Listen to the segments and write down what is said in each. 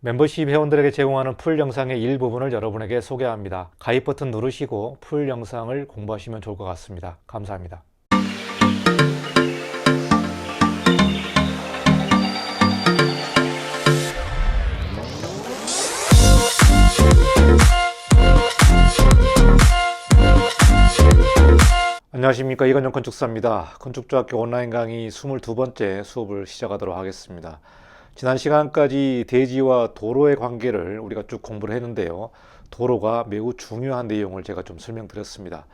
멤버십 회원들에게 제공하는 풀 영상의 일부분을 여러분에게 소개합니다. 가입 버튼 누르시고 풀 영상을 공부하시면 좋을 것 같습니다. 감사합니다. 안녕하십니까 이건영 건축사입니다. 건축조합교 온라인 강의 22번째 수업을 시작하도록 하겠습니다. 지난 시간까지 대지와 도로의 관계를 우리가 쭉 공부를 했는데요. 도로가 매우 중요한 내용을 제가 좀 설명드렸습니다.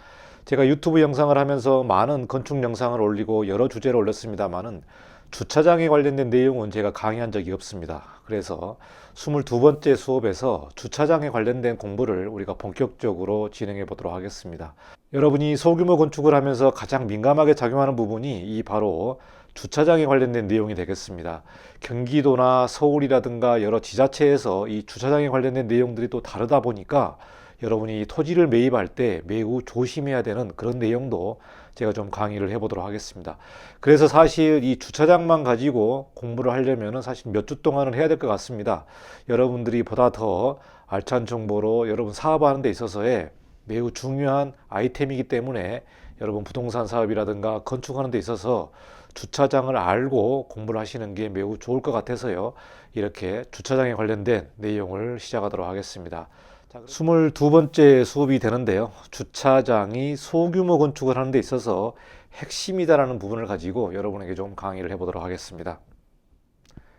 제가 유튜브 영상을 하면서 많은 건축 영상을 올리고 여러 주제를 올렸습니다만은 주차장에 관련된 내용은 제가 강의한 적이 없습니다. 그래서 22번째 수업에서 주차장에 관련된 공부를 우리가 본격적으로 진행해 보도록 하겠습니다. 여러분이 소규모 건축을 하면서 가장 민감하게 작용하는 부분이 이 바로 주차장에 관련된 내용이 되겠습니다. 경기도나 서울이라든가 여러 지자체에서 이 주차장에 관련된 내용들이 또 다르다 보니까 여러분이 토지를 매입할 때 매우 조심해야 되는 그런 내용도 제가 좀 강의를 해보도록 하겠습니다. 그래서 사실 이 주차장만 가지고 공부를 하려면은 사실 몇 주 동안은 해야 될 것 같습니다. 여러분들이 보다 더 알찬 정보로 여러분 사업하는 데 있어서의 매우 중요한 아이템이기 때문에 여러분 부동산 사업이라든가 건축하는 데 있어서 주차장을 알고 공부를 하시는 게 매우 좋을 것 같아서요. 이렇게 주차장에 관련된 내용을 시작하도록 하겠습니다. 22번째 수업이 되는데요. 주차장이 소규모 건축을 하는 데 있어서 핵심이다라는 부분을 가지고 여러분에게 좀 강의를 해보도록 하겠습니다.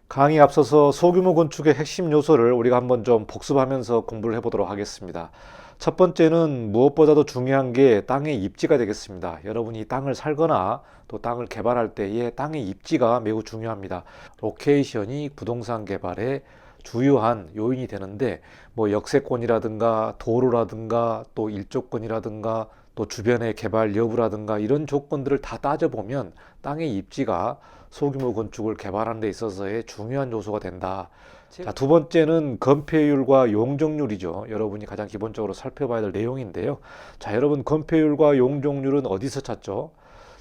강의 앞서서 소규모 건축의 핵심 요소를 우리가 한번 좀 복습하면서 공부를 해보도록 하겠습니다. 첫 번째는 무엇보다도 중요한 게 땅의 입지가 되겠습니다. 여러분이 땅을 살거나 또 땅을 개발할 때의 땅의 입지가 매우 중요합니다. 로케이션이 부동산 개발의 주요한 요인이 되는데 뭐 역세권이라든가 도로라든가 또 일조권이라든가 또 주변의 개발 여부라든가 이런 조건들을 다 따져보면 땅의 입지가 소규모 건축을 개발하는 데 있어서의 중요한 요소가 된다. 자, 두 번째는 건폐율과 용적률이죠. 여러분이 가장 기본적으로 살펴봐야 될 내용인데요. 자, 여러분 건폐율과 용적률은 어디서 찾죠?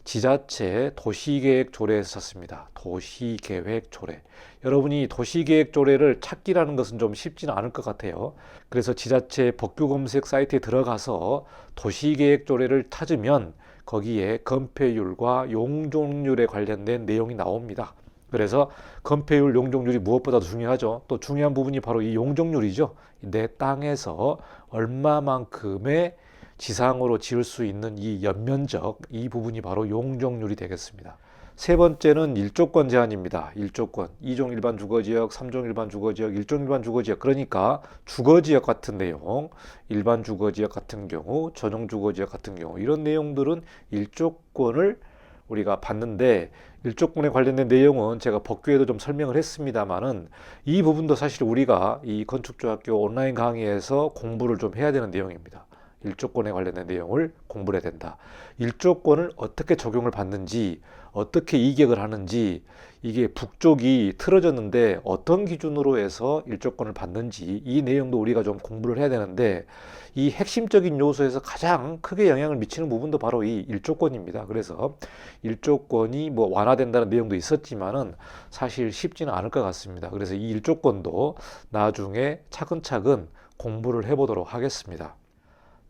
지자체 도시계획 조례에서 찾습니다. 도시계획 조례. 여러분이 도시계획 조례를 찾기라는 것은 좀 쉽지는 않을 것 같아요. 그래서 지자체 법규 검색 사이트에 들어가서 도시계획 조례를 찾으면 거기에 건폐율과 용적률에 관련된 내용이 나옵니다. 그래서 건폐율, 용적률이 무엇보다도 중요하죠. 또 중요한 부분이 바로 이 용적률이죠. 내 땅에서 얼마만큼의 지상으로 지을 수 있는 이 연면적 이 부분이 바로 용적률이 되겠습니다. 세 번째는 일조권 제한입니다. 일조권. 2종 일반 주거지역, 3종 일반 주거지역, 1종 일반 주거지역. 그러니까 주거지역 같은 내용, 일반 주거지역 같은 경우, 전용 주거지역 같은 경우 이런 내용들은 일조권을 우리가 봤는데 일조권에 관련된 내용은 제가 법규에도 좀 설명을 했습니다만은 이 부분도 사실 우리가 이 건축조합교 온라인 강의에서 공부를 좀 해야 되는 내용입니다. 일조권에 관련된 내용을 공부해야 된다. 일조권을 어떻게 적용을 받는지, 어떻게 이격을 하는지, 이게 북쪽이 틀어졌는데 어떤 기준으로 해서 일조권을 받는지 이 내용도 우리가 좀 공부를 해야 되는데 이 핵심적인 요소에서 가장 크게 영향을 미치는 부분도 바로 이 일조권입니다. 그래서 일조권이 뭐 완화된다는 내용도 있었지만은 사실 쉽지는 않을 것 같습니다. 그래서 이 일조권도 나중에 차근차근 공부를 해보도록 하겠습니다.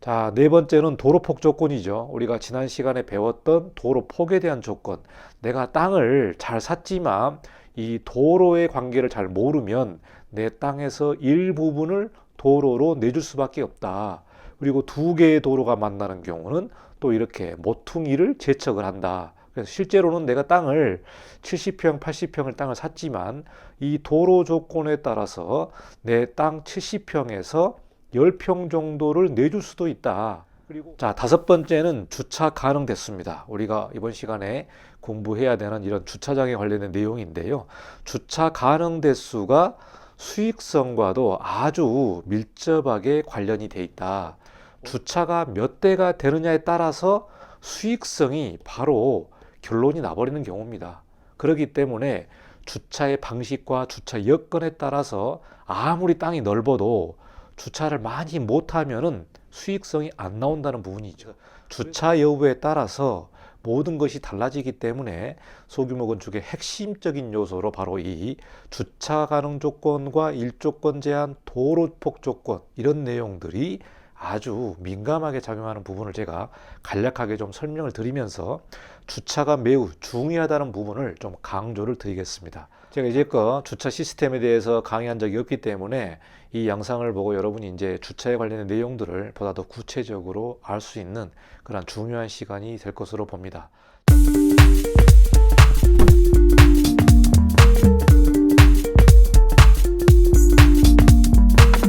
자, 네 번째는 도로폭 조건이죠. 우리가 지난 시간에 배웠던 도로폭에 대한 조건. 내가 땅을 잘 샀지만 이 도로의 관계를 잘 모르면 내 땅에서 일부분을 도로로 내줄 수밖에 없다. 그리고 두 개의 도로가 만나는 경우는 또 이렇게 모퉁이를 제척을 한다. 그래서 실제로는 내가 땅을 70평, 80평을 땅을 샀지만 이 도로 조건에 따라서 내 땅 70평에서 10평 정도를 내줄 수도 있다. 그리고 자, 다섯 번째는 주차 가능 대수입니다. 우리가 이번 시간에 공부해야 되는 이런 주차장에 관련된 내용인데요. 주차 가능 대수가 수익성과도 아주 밀접하게 관련이 돼 있다. 주차가 몇 대가 되느냐에 따라서 수익성이 바로 결론이 나버리는 경우입니다. 그렇기 때문에 주차의 방식과 주차 여건에 따라서 아무리 땅이 넓어도 주차를 많이 못하면은 수익성이 안 나온다는 부분이죠. 주차 여부에 따라서 모든 것이 달라지기 때문에 소규모 건축의 핵심적인 요소로 바로 이 주차 가능 조건과 일조건 제한, 도로 폭 조건 이런 내용들이 아주 민감하게 작용하는 부분을 제가 간략하게 좀 설명을 드리면서 주차가 매우 중요하다는 부분을 좀 강조를 드리겠습니다. 제가 이제껏 주차 시스템에 대해서 강의한 적이 없기 때문에 이 영상을 보고 여러분이 이제 주차에 관련된 내용들을 보다 더 구체적으로 알 수 있는 그런 중요한 시간이 될 것으로 봅니다.